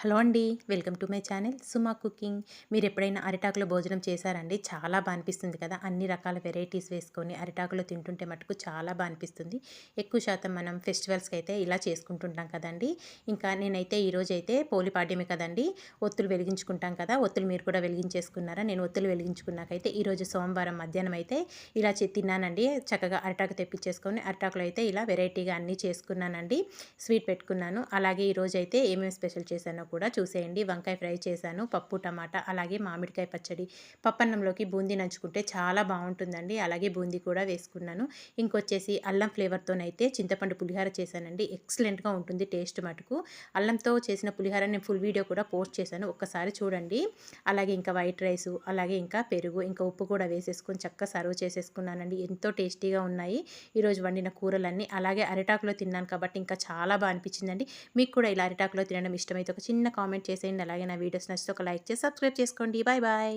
Hello అండి welcome to my channel Suma cooking. మీరు ఎప్పుడైనా అరిటాకులో భోజనం చేశారండి? చాలా బాగా అనిపిస్తుంది కదా. అన్ని రకాల వెరైటీస్ వేసుకొని అరిటాకులో తింటుంటే మటుకు చాలా బాగా అనిపిస్తుంది. ఎక్కువ శాతం మనం ఫెస్టివల్స్కి అయితే ఇలా చేసుకుంటుంటాం కదండి. ఇంకా నేనైతే ఈరోజు అయితే పోలిపాడ్యమే కదండి. ఒత్తులు వెలిగించుకుంటాం కదా. ఒత్తులు మీరు కూడా వెలిగించేసుకున్నారా? నేను ఒత్తులు వెలిగించుకున్నాకైతే ఈరోజు సోమవారం మధ్యాహ్నం అయితే ఇలా తిన్నానండి. చక్కగా అరిటాకు తెప్పించేసుకొని అరిటాకులో అయితే ఇలా వెరైటీగా అన్నీ చేసుకున్నానండి. స్వీట్ పెట్టుకున్నాను. అలాగే ఈరోజు అయితే ఏమేమి స్పెషల్ చేశానో కూడా చూసేయండి. వంకాయ ఫ్రై చేశాను పప్పు టమాటా అలాగే మామిడికాయ పచ్చడి. పప్పన్నంలోకి బూందీ నంచుకుంటే చాలా బాగుంటుందండి. అలాగే బూందీ కూడా వేసుకున్నాను. ఇంకొచ్చేసి అల్లం ఫ్లేవర్తోనైతే చింతపండు పులిహార చేశానండి. ఎక్సలెంట్గా ఉంటుంది టేస్ట్ మటుకు. అల్లంతో చేసిన పులిహార నేను ఫుల్ వీడియో కూడా పోస్ట్ చేశాను. ఒక్కసారి చూడండి. అలాగే ఇంకా వైట్ రైస్ అలాగే ఇంకా పెరుగు ఇంకా ఉప్పు కూడా వేసేసుకొని చక్కగా సర్వ్ చేసేసుకున్నానండి. ఎంతో టేస్టీగా ఉన్నాయి. ఈరోజు వండిన కూరలన్నీ. అలాగే అరిటాకులో తిన్నాను కాబట్టి ఇంకా చాలా బాగా అనిపించిందండి. మీకు కూడా ఇలా అరిటాకులో తినడం ఇష్టమైతే ఒక చిన్న చిన్న కామెంట్ చేసేయండి. అలాగే నా వీడియోస్ నచ్చితే ఒక లైక్ చేసి సబ్స్క్రైబ్ చేసుకోండి. Bye bye.